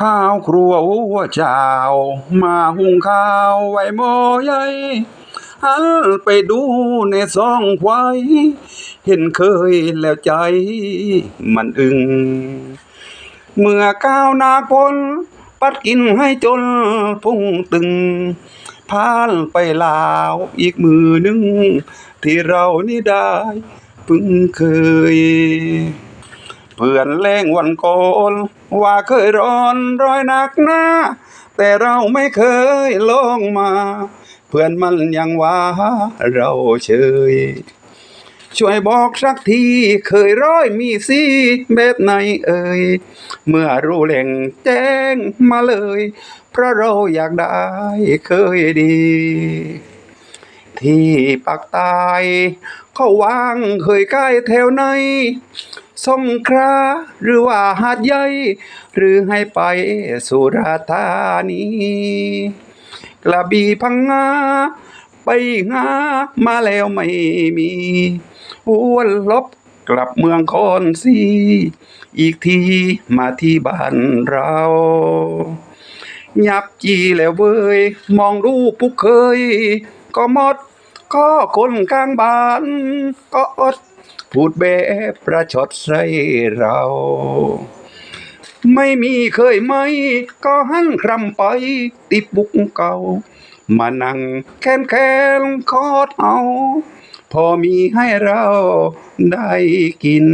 ข้าวครัวหัวเจ้า มาหุงข้าวไว้หม้อใหญ่หันไปดูในซองควายเห็นเคยแล้วใจ มันอึง เมื่อก้าวนาพลปัดกินให้จนพุ่งตึงพานไปลาวอีกมือหนึ่งที่เรานี่ได้ เพึ่งเคย เพื่อนแรงวันโก่อนว่าเคยร้อนร้อยหนักหน้า แต่เราไม่เคยลงมา เพื่อนมันยังว่าเราเฉย ช่วยบอกสักทีเคยร้อยมีสีแบบไหนเอ่ย เมื่อรู้แหล่งแจ้งมาเลย เพราะเราอยากได้เคยดีที่ปากตายเขาวางเคยใกล้แถวไหน สงขลาหรือว่าหาดใหญ่หรือให้ไปสุราษฎร์ธานีกระบี่พังงาไปหามาแล้วไม่มีวนลบกลับเมืองคอนสีอีกทีมาที่บ้านเรายับจีแล้วเว้ย มองรูปปุกเคย ก็หมด ก็คนกลางบ้าน ก็อด พูดแบบประชดใส่เรา ไม่มีเคยไหม ก็หันครำไป ติบุกเก่า มานั่งแค้นแค้นคอดเอา พอมีให้เราได้กิน